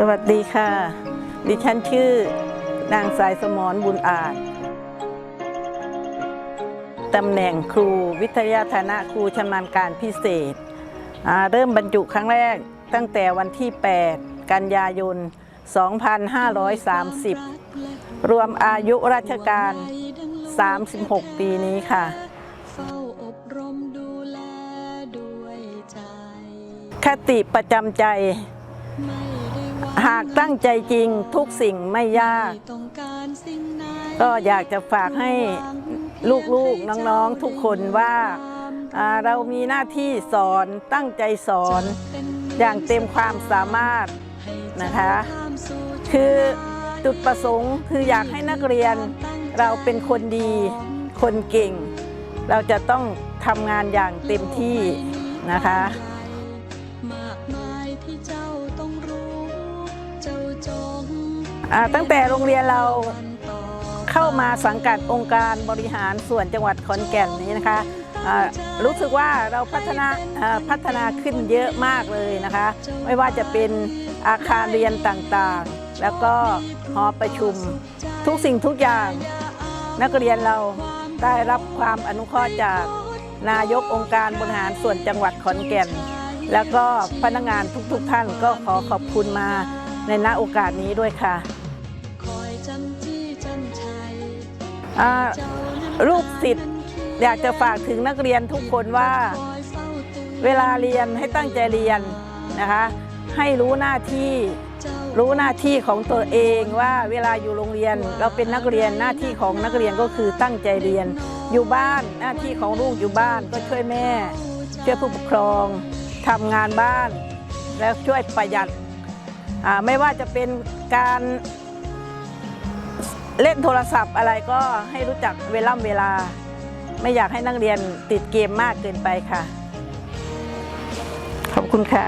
สวัสดีค่ะ ดิฉันชื่อนางสายสมรบุญอาจ ตำแหน่งครูวิทยาฐานะครูชำนาญการพิเศษ เริ่มบรรจุครั้งแรกตั้งแต่วันที่ 8 กันยายน 2530 รวมอายุราชการ 36 ปีนี้ค่ะคติประจำใจ หวังหากตั้งใจจริงทุกสิ่งไม่ยากไม่ต้องการสิ่งไหนก็อยากจะฝากให้ลูกๆน้องๆทุกคนว่าอ่าเรามีหน้าที่สอนตั้งใจสอนอย่างเต็มความสามารถนะคะ คือจุดประสงค์คืออยากให้นักเรียนเราเป็นคนดีคนเก่ง เราจะต้องทำงานอย่างเต็มที่นะคะ มากมายที่เจ้าต้องรู้เจ้าจงอ่า ตั้งแต่โรงเรียนเราเข้ามาสังกัดองค์การบริหารส่วนจังหวัดขอนแก่นนี้นะคะรู้สึกว่าเราพัฒนาอ่าพัฒนาขึ้นเยอะมากเลยนะคะ ไม่ว่าจะเป็นอาคารเรียนต่างๆ แล้วก็หอประชุมทุกสิ่งทุกอย่าง นักเรียนเราได้รับความอนุเคราะห์จากนายกองค์การบริหารส่วนจังหวัดขอนแก่น แล้วก็พนักงานทุกๆท่านก็ขอขอบคุณมาในณโอกาสนี้ด้วยค่ะ ลูกศิษย์อยากจะฝากถึงนักเรียนทุกคนว่า เวลาเรียนให้ตั้งใจเรียนนะคะ ให้รู้หน้าที่รู้หน้าที่ของตัวเองว่าเวลาอยู่โรงเรียนเราเป็นนักเรียนหน้าที่ของนักเรียนก็คือตั้งใจเรียน อยู่บ้านหน้าที่ของลูกอยู่บ้านก็ช่วยแม่ ช่วยผู้ปกครองทำงานบ้าน แล้วช่วยประหยัดไม่ว่าจะเป็นการ เล่นโทรศัพท์อะไรก็ให้รู้จักเวล่ำเวลา ไม่อยากให้นักเรียนติดเกมมากเกินไปค่ะ ขอบคุณค่ะ